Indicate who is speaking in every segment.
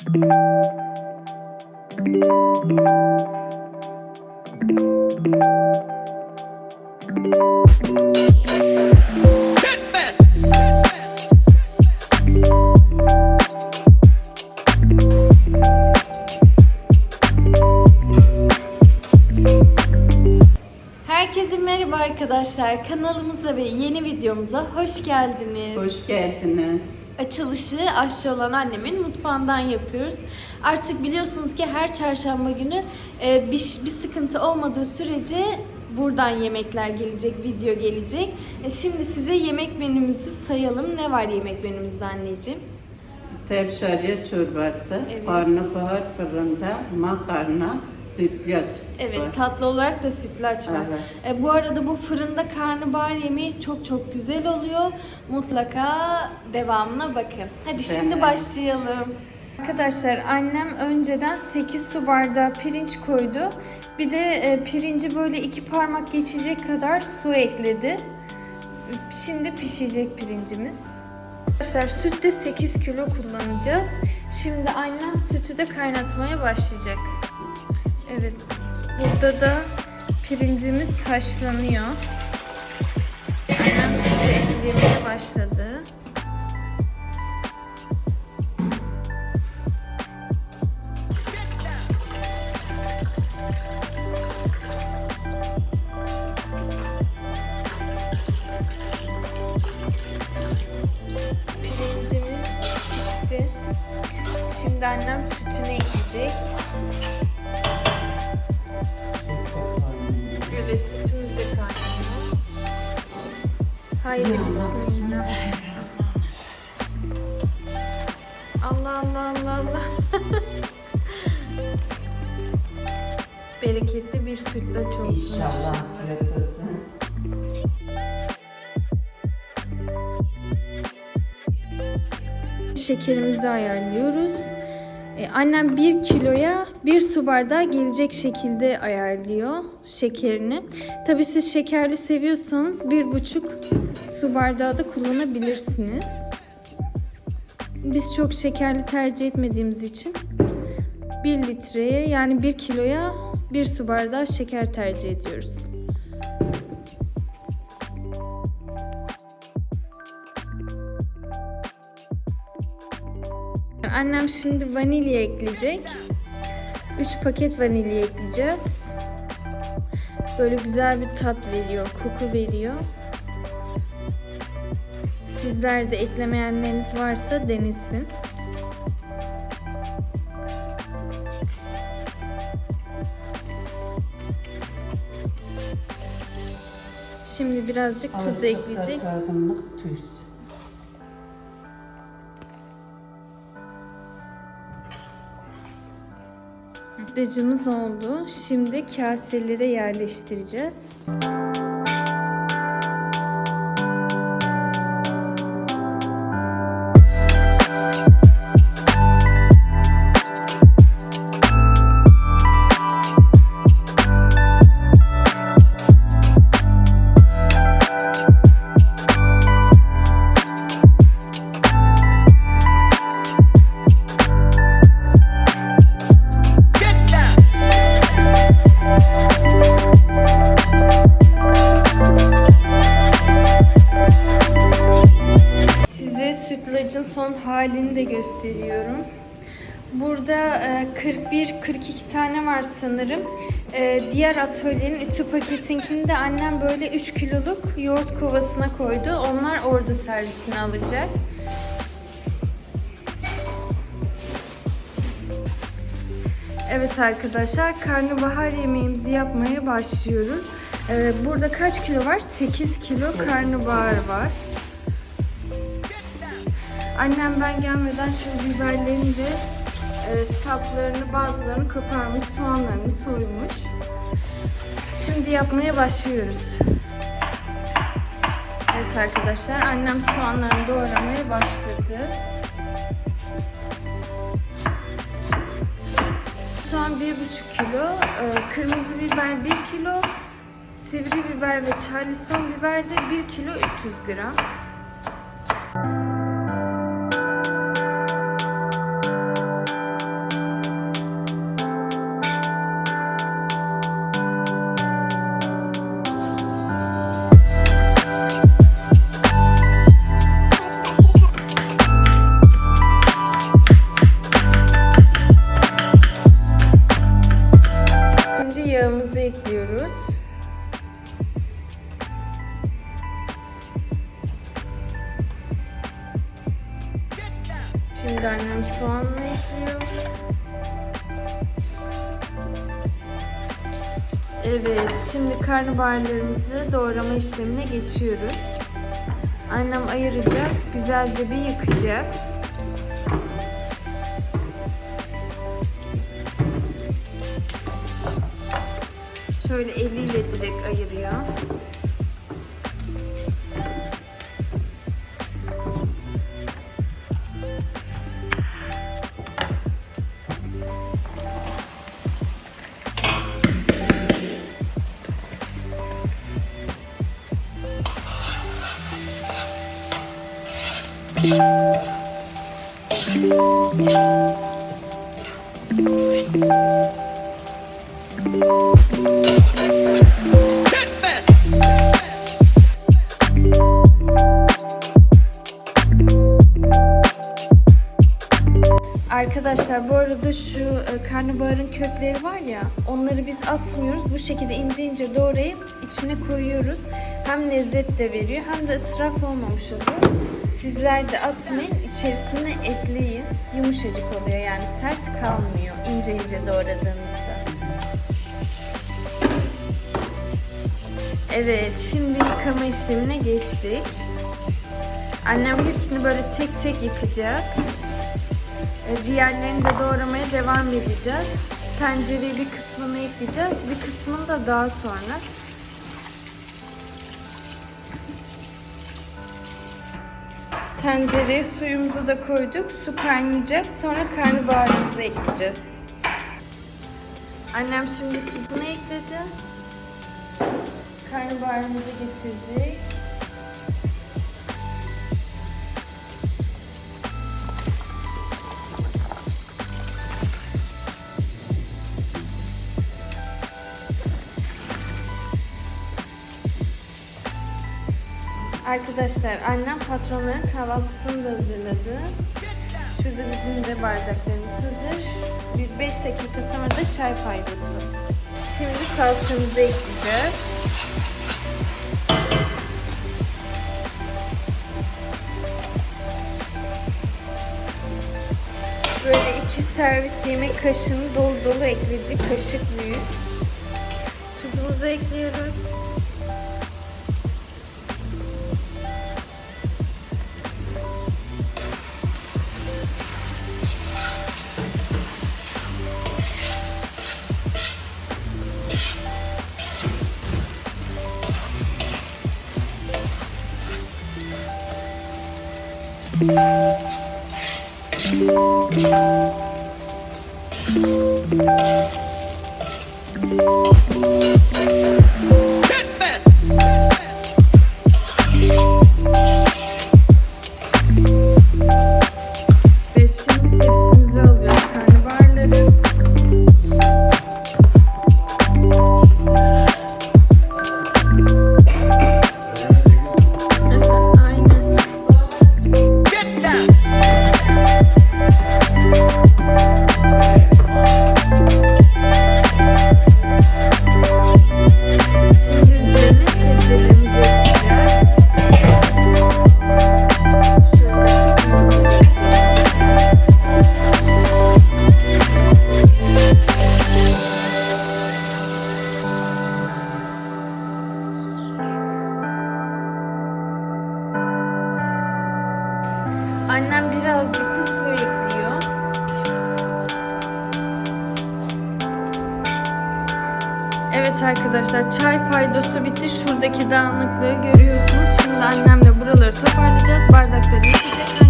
Speaker 1: Herkese merhaba arkadaşlar. Kanalımıza ve yeni videomuza hoş geldiniz.
Speaker 2: Hoş geldiniz.
Speaker 1: Açılışı aşçı olan annemin mutfağından yapıyoruz. Artık biliyorsunuz ki her çarşamba günü e, bir, bir sıkıntı olmadığı sürece buradan yemekler gelecek, video gelecek. E, Şimdi size yemek menümüzü sayalım. Ne var yemek menümüzde anneciğim?
Speaker 2: Tevşarya çorbası,
Speaker 1: Evet.
Speaker 2: karnabahar fırında, makarna, sütlaç.
Speaker 1: Evet,
Speaker 2: var.
Speaker 1: tatlı olarak da sütlaç var.
Speaker 2: Evet.
Speaker 1: E, bu arada bu fırında karnabahar yemeği çok çok güzel oluyor. Mutlaka devamına bakın. Hadi şimdi
Speaker 2: Evet.
Speaker 1: başlayalım. Arkadaşlar annem önceden 8 su bardağı pirinç koydu. Bir de e, pirinci böyle iki parmak geçecek kadar su ekledi. Şimdi pişecek pirincimiz. Arkadaşlar sütte 8 kilo kullanacağız. Şimdi annem sütü de kaynatmaya başlayacak. Evet. Burada da pirincimiz haşlanıyor. Annem eklemeye başladı. Haydi bismillah. Allah Allah Allah Allah. Bereketli bir sütlaç olsun.
Speaker 2: İnşallah afiyet olsun.
Speaker 1: Şekerimizi ayarlıyoruz. Ee, annem 1 kiloya 1 su bardağı gelecek şekilde ayarlıyor şekerini. Tabi siz şekerli seviyorsanız 1,5 su bardağı da kullanabilirsiniz. Biz çok şekerli tercih etmediğimiz için 1 litreye yani 1 kiloya 1 su bardağı şeker tercih ediyoruz. Annem şimdi vanilya ekleyecek. 3 paket vanilya ekleyeceğiz. Böyle güzel bir tat veriyor, koku veriyor. Sizler de eklemeyenleriniz varsa denesin. Şimdi birazcık tuz ekleyecek.
Speaker 2: Tuz.
Speaker 1: Sütlacımız oldu. Şimdi kaselere yerleştireceğiz. Size 41-42 tane var sanırım. E, Diğer atölyenin ütü paketinkini de annem böyle 3 kiloluk yoğurt kovasına koydu. Onlar orada servisini alacak. Evet arkadaşlar karnabahar yemeğimizi yapmaya başlıyoruz. E, Burada kaç kilo var? 8 kilo karnabahar var. Annem ben gelmeden şu biberlerin de e, saplarını bazılarını koparmış, soğanlarını soymuş. Şimdi yapmaya başlıyoruz. Evet arkadaşlar annem soğanlarını doğramaya başladı. Soğan 1,5 kilo, e, kırmızı biber 1 kilo, sivri biber ve charleston biber de 1 kilo 300 gram. Karnabaharlarımızı doğrama işlemine geçiyoruz. Annem ayıracak, güzelce bir yıkayacak. Şöyle eliyle direkt ayırıyor. Arkadaşlar bu arada şu e, karnabaharın kökleri var ya onları biz atmıyoruz. Bu şekilde ince ince doğrayıp içine koyuyoruz. Hem lezzet de veriyor hem de ısraf olmamış oluyor. Sizler de atmayın. içerisine ekleyin. Yumuşacık oluyor yani sert kalmıyor ince ince doğradığınızda. Evet şimdi yıkama işlemine geçtik. Annem hepsini böyle tek tek yıkacak. E, Diğerlerini de doğramaya devam edeceğiz. Tencereyi bir kısmını ekleyeceğiz. Bir kısmını da daha sonra. Tencereye suyumuzu da koyduk. Su kaynayacak. Sonra karnabaharımızı ekleyeceğiz. Annem şimdi tuzunu ekledi. Karnabaharımızı getirdik. Arkadaşlar annem patronların kahvaltısını da hazırladı. Şurada bizim de bardaklarımız hazır. Bir 5 dakika sonra da çay faydası. Şimdi salçamızı ekleyeceğiz. Böyle iki servis yemek kaşığını dolu dolu ekledik. Kaşık büyük. Tuzumuzu ekliyoruz. Evet Annem birazcık da su ekliyor. Evet arkadaşlar çay paydosu bitti. Şuradaki dağınıklığı görüyorsunuz. Şimdi annemle buraları toparlayacağız. Bardakları yıkayacak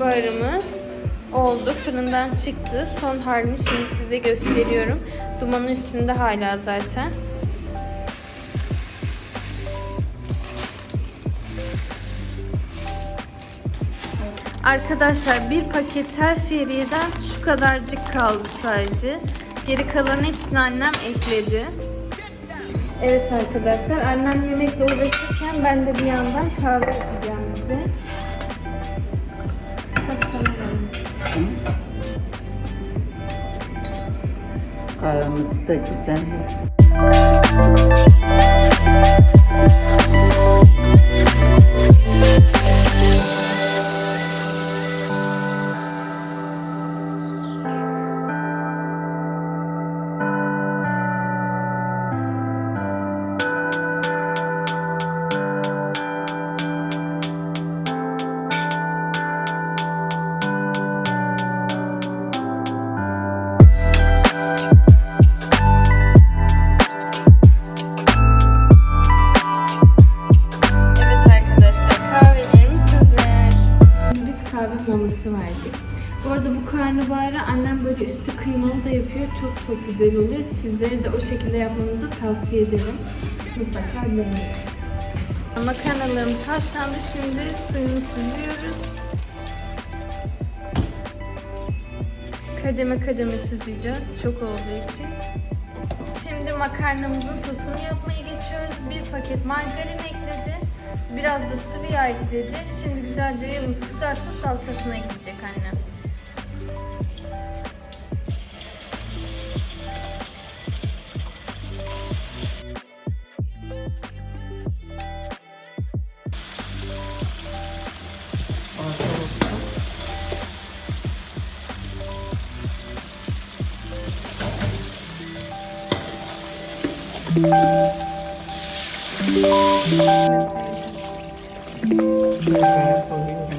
Speaker 1: Barımız oldu. Fırından çıktı. Son halini şimdi size gösteriyorum. Dumanın üstünde hala zaten. Arkadaşlar bir paket her şehriyeden şu kadarcık kaldı sadece. Geri kalan hepsini annem ekledi. Evet arkadaşlar annem yemekle uğraşırken ben de bir yandan kahve yapacağım size.
Speaker 2: Aramız da güzel.
Speaker 1: Kıymalı da yapıyor. Çok çok güzel oluyor. Sizlere de o şekilde yapmanızı tavsiye ederim. Mutlaka deneyin. Makarnalarımız haşlandı. Şimdi suyunu süzüyoruz. Kademe kademe süzeceğiz. Çok olduğu için. Şimdi makarnamızın sosunu yapmaya geçiyoruz. Bir paket margarin ekledi. Biraz da sıvı yağ ekledi. Şimdi güzelce yağımız kızarsa salçasına ekleyecek annem.
Speaker 2: Böyle koyuyorum.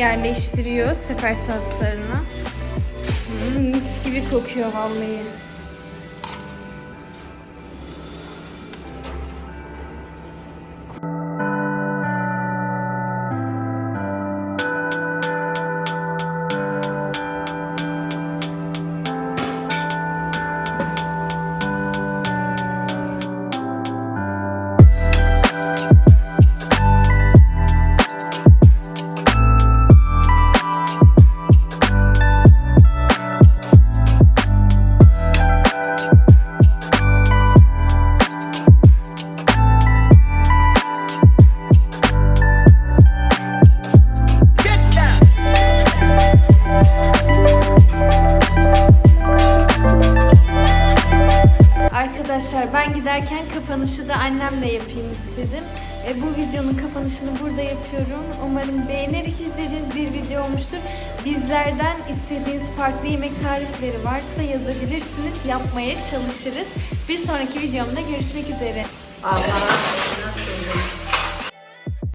Speaker 1: Yerleştiriyor sefer taslarına. Mis gibi kokuyor vallahi. Kapanışı da annemle yapayım istedim. E, bu videonun kapanışını burada yapıyorum. Umarım beğenerek izlediğiniz bir video olmuştur. Bizlerden istediğiniz farklı yemek tarifleri varsa yazabilirsiniz. Yapmaya çalışırız. Bir sonraki videomda görüşmek üzere.
Speaker 2: Allah